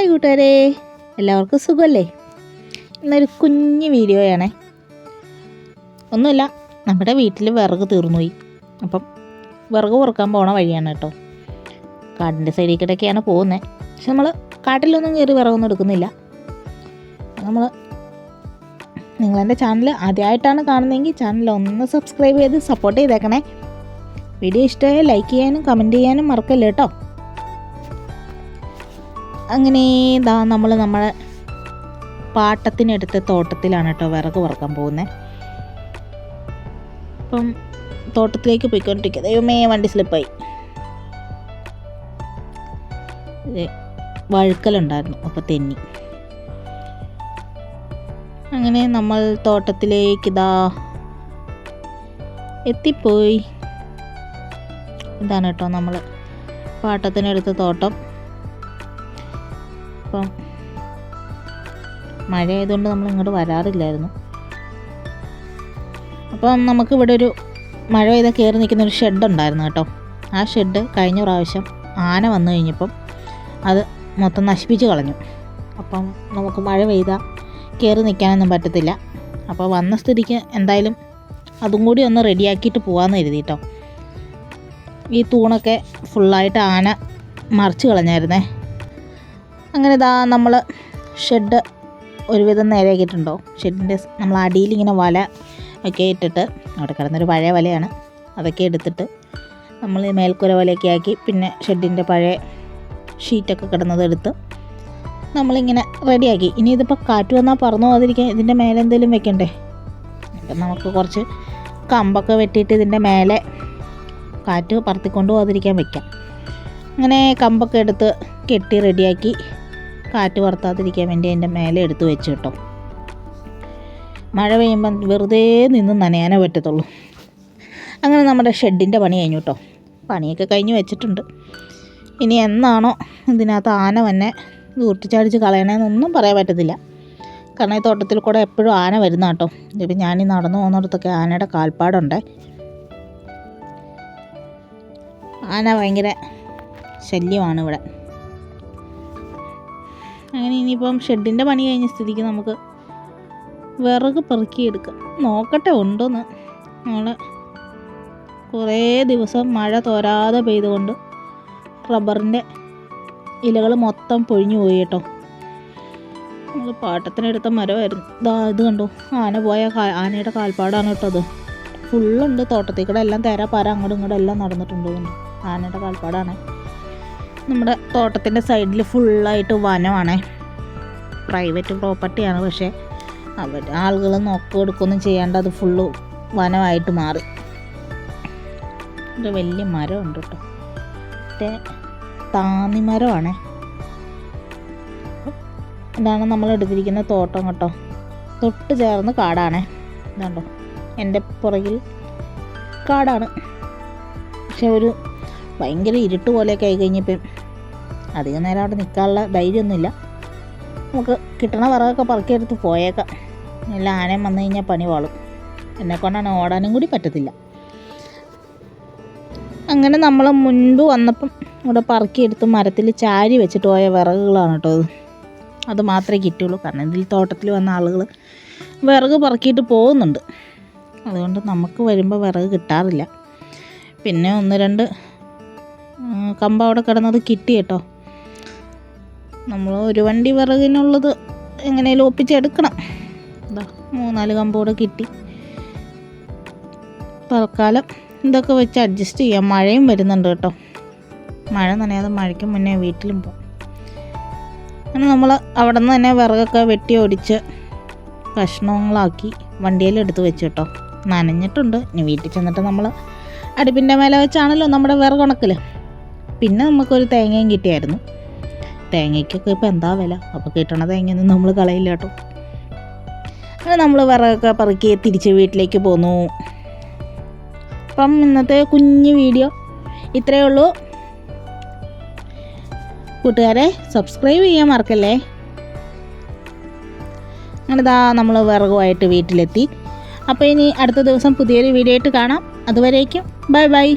Hi കൂട്ടുകാരെ. എല്ലാവർക്കും സുഖമല്ലേ ഇന്നൊരു കുഞ്ഞു വീഡിയോയാണേ. ഒന്നുമില്ല നമ്മുടെ വീട്ടിൽ വിറക് തീർന്നുപോയി. അപ്പം വിറക് പുറക്കാൻ പോണ വഴിയാണ് കേട്ടോ. കാടിന്റെ സൈഡിൽ കൂടെയൊക്കെയാണ് പോകുന്നത് പക്ഷെ നമ്മൾ കാട്ടിലൊന്നും കയറി വിറകൊന്നും എടുക്കുന്നില്ല. നമ്മൾ നിങ്ങളെന്റെ ചാനൽ ആദ്യമായിട്ടാണ് കാണുന്നതെങ്കിൽ ചാനൽ ഒന്ന് സബ്സ്ക്രൈബ് ചെയ്ത് സപ്പോർട്ട് ചെയ്തേക്കണേ. വീഡിയോ ഇഷ്ടമായ ലൈക്ക് ചെയ്യാനും കമന്റ് ചെയ്യാനും മറക്കല്ലേ കേട്ടോ. അങ്ങനെ ഇതാ നമ്മൾ നമ്മളെ പാട്ടത്തിനെടുത്ത് തോട്ടത്തിലാണ് കേട്ടോ വിറക് വറക്കാൻ പോകുന്നത് അപ്പം തോട്ടത്തിലേക്ക് പോയിക്കൊണ്ടിരിക്കുക ദൈവമേ വണ്ടി സ്ലിപ്പായി. വഴുക്കലുണ്ടായിരുന്നു അപ്പോൾ തെന്നി. അങ്ങനെ നമ്മൾ തോട്ടത്തിലേക്ക് ഇതാ എത്തിപ്പോയി. ഇതാണ് കേട്ടോ നമ്മൾ പാട്ടത്തിനെടുത്ത തോട്ടം. അപ്പം മഴ ആയതുകൊണ്ട് നമ്മൾ ഇങ്ങോട്ട് വരാറില്ലായിരുന്നു. അപ്പം നമുക്ക് ഇവിടെ ഒരു മഴ പെയ്താൽ കയറി നിൽക്കുന്ന ഒരു ഷെഡ് ഉണ്ടായിരുന്നു കേട്ടോ. ആ ഷെഡ് കഴിഞ്ഞ പ്രാവശ്യം ആന വന്നു കഴിഞ്ഞപ്പം അത് മൊത്തം നശിപ്പിച്ച് കളഞ്ഞു. അപ്പം നമുക്ക് മഴ പെയ്താൽ കയറി നിൽക്കാനൊന്നും പറ്റത്തില്ല. അപ്പോൾ വന്ന സ്ഥിതിക്ക് എന്തായാലും അതും കൂടി ഒന്ന് റെഡിയാക്കിയിട്ട് പോകാമെന്ന് കരുതി കേട്ടോ ഈ തൂണൊക്കെ ഫുള്ളായിട്ട് ആന മറിച്ച് കളഞ്ഞായിരുന്നേ. അങ്ങനെ ഇതാ നമ്മൾ ഷെഡ് ഒരുവിധം നേരെയാക്കിയിട്ടുണ്ടോ. ഷെഡിന്റെ നമ്മൾ അടിയിൽ ഇങ്ങനെ വല ഒക്കെ ഇട്ടിട്ട് അവിടെ കിടന്നൊരു പഴയ വലയാണ്. അതൊക്കെ എടുത്തിട്ട് നമ്മൾ മേൽക്കൂര വലയൊക്കെ ആക്കി പിന്നെ ഷെഡിന്റെ പഴയ ഷീറ്റൊക്കെ കിടന്നത് എടുത്ത് നമ്മളിങ്ങനെ റെഡിയാക്കി. ഇനി ഇതിപ്പോൾ കാറ്റ് വന്നാൽ പറന്നു പോകാതിരിക്കാൻ ഇതിന്റെ മേലെ എന്തെങ്കിലും വെക്കണ്ടേ? അപ്പം നമുക്ക് കുറച്ച് കമ്പൊക്കെ വെട്ടിയിട്ട് ഇതിന്റെ മേലെ കാറ്റ് പറത്തിക്കൊണ്ട് പോകാതിരിക്കാൻ വെക്കാം. അങ്ങനെ കമ്പൊക്കെ എടുത്ത് കെട്ടി റെഡിയാക്കി കാറ്റ് വർത്താതിരിക്കാൻ വേണ്ടി അതിന്റെ മേലെ എടുത്ത് വെച്ച് കേട്ടോ. മഴ പെയ്യുമ്പം വെറുതെ നിന്ന് നനയാനേ പറ്റത്തുള്ളൂ. അങ്ങനെ നമ്മുടെ ഷെഡിന്റെ പണി കഴിഞ്ഞു കേട്ടോ. പണിയൊക്കെ കഴിഞ്ഞ് വെച്ചിട്ടുണ്ട്. ഇനി എന്നാണോ ഇതിനകത്ത് ആന വന്നെ ഊർട്ടിച്ചാടിച്ച് കളയണമെന്നൊന്നും പറയാൻ പറ്റത്തില്ല. കാരണം ഈ തോട്ടത്തിൽ കൂടെ എപ്പോഴും ആന വരുന്ന കേട്ടോ. ഇപ്പം ഞാനീ നടന്നു പോകുന്നിടത്തൊക്കെ ആനയുടെ കാൽപ്പാടുണ്ട്. ആന ഭയങ്കര ശല്യമാണ് ഇവിടെ. അങ്ങനെ ഇനിയിപ്പം ഷെഡിന്റെ പണി കഴിഞ്ഞ സ്ഥിതിക്ക് നമുക്ക് വിറക് പെറുക്കിയെടുക്കാം. നോക്കട്ടെ ഉണ്ടോന്ന്. നമ്മൾ കുറേ ദിവസം മഴ തോരാതെ പെയ്തുകൊണ്ട് റബ്ബറിന്റെ ഇലകൾ മൊത്തം പൊഴിഞ്ഞു പോയി കേട്ടോ. നമ്മൾ പാട്ടത്തിനെടുത്ത മരമായിരുന്നു. ഇതാ ഇത് കണ്ടു? ആന പോയ ആനയുടെ കാൽപ്പാടാണ് കേട്ടോ അത്. ഫുള്ളുണ്ട്. തോട്ടത്തിൽ കൂടെ എല്ലാം തേരാ പാര അങ്ങോട്ടും ഇങ്ങോട്ടും എല്ലാം നടന്നിട്ടുണ്ട്. ആനയുടെ കാൽപ്പാടാണ്. നമ്മുടെ തോട്ടത്തിന്റെ സൈഡിൽ ഫുള്ളായിട്ട് വനമാണേ. പ്രൈവറ്റ് പ്രോപ്പർട്ടിയാണ് പക്ഷേ അവർ ആളുകൾ നോക്കിയെടുക്കൊന്നും ചെയ്യാണ്ട് അത് ഫുള്ള് വനമായിട്ട് മാറി. ഒരു വലിയ മരമുണ്ട് കേട്ടോ. മറ്റേ താന്നി മരമാണ്. ഇതാണ് നമ്മൾ എടുത്തിരിക്കുന്ന തോട്ടം കേട്ടോ. തൊട്ട് ചേർന്ന് കാടാണേ. ഇതാണ്ടോ. എന്റെ പുറകിൽ കാടാണ്. പക്ഷെ ഒരു ഭയങ്കര ഇരുട്ട് പോലെയൊക്കെ ആയി കഴിഞ്ഞപ്പം. അധികം നേരം അവിടെ നിൽക്കാനുള്ള ധൈര്യമൊന്നുമില്ല. നമുക്ക് കിട്ടണ വിറകൊക്കെ പറക്കിയെടുത്ത് പോയേക്കാം. എല്ലാ ആനയും വന്നു കഴിഞ്ഞാൽ പണി വാളും. എന്നെ കൊണ്ടാണ് ഓടാനും കൂടി പറ്റത്തില്ല. അങ്ങനെ നമ്മൾ മുൻപ് വന്നപ്പം ഇവിടെ പറക്കിയെടുത്ത് മരത്തിൽ ചാരി വെച്ചിട്ട് പോയ വിറകുകളാണ് കേട്ടോ അത്. അത് മാത്രമേ കിട്ടുള്ളൂ കാരണം ഇതിൽ തോട്ടത്തിൽ വന്ന ആളുകൾ വിറക് പറക്കിയിട്ട് പോകുന്നുണ്ട്. അതുകൊണ്ട് നമുക്ക് വരുമ്പോൾ വിറക് കിട്ടാറില്ല. പിന്നെ ഒന്ന് രണ്ട് കമ്പ അവിടെ കിടന്നത് കിട്ടി കേട്ടോ. നമ്മൾ ഒരു വണ്ടി വിറകിനുള്ളത് എങ്ങനെയും ഒപ്പിച്ചെടുക്കണം. എന്താ മൂന്നാൽ കമ്പോടെ കിട്ടി. തൽക്കാലം ഇതൊക്കെ വെച്ച് അഡ്ജസ്റ്റ് ചെയ്യാം. മഴയും വരുന്നുണ്ട് കേട്ടോ. മഴ നനയാതെ മഴയ്ക്ക് മുന്നേ വീട്ടിലും പോകും അങ്ങനെ നമ്മൾ അവിടെ നിന്ന് തന്നെ വിറകൊക്കെ വെട്ടി ഓടിച്ച് കഷ്ണങ്ങളാക്കി വണ്ടിയിലെടുത്ത് വെച്ച് കേട്ടോ. നനഞ്ഞിട്ടുണ്ട്. ഇനി വീട്ടിൽ ചെന്നിട്ട് നമ്മൾ അടുപ്പിന്റെ മേലെ വെച്ചാണല്ലോ നമ്മുടെ വിറകുണക്കൽ പിന്നെ നമുക്കൊരു തേങ്ങയും കിട്ടിയായിരുന്നു. തേങ്ങയ്ക്കൊക്കെ ഇപ്പോൾ എന്താ വില? അപ്പോൾ കിട്ടണ തേങ്ങയൊന്നും നമ്മൾ കളയില്ല കേട്ടോ. അങ്ങനെ നമ്മൾ വിറകൊക്കെ പറക്കി തിരിച്ച് വീട്ടിലേക്ക് പോന്നു. അപ്പം ഇന്നത്തെ കുഞ്ഞു വീഡിയോ ഇത്രയേ ഉള്ളൂ. കൂട്ടുകാരെ സബ്സ്ക്രൈബ് ചെയ്യാൻ മറക്കല്ലേ? അങ്ങനെ ഇതാ നമ്മൾ വിറകുമായിട്ട് വീട്ടിലെത്തി. അപ്പോൾ ഇനി അടുത്ത ദിവസം പുതിയൊരു വീഡിയോ ആയിട്ട് കാണാം. അതുവരേക്കും ബൈ ബൈ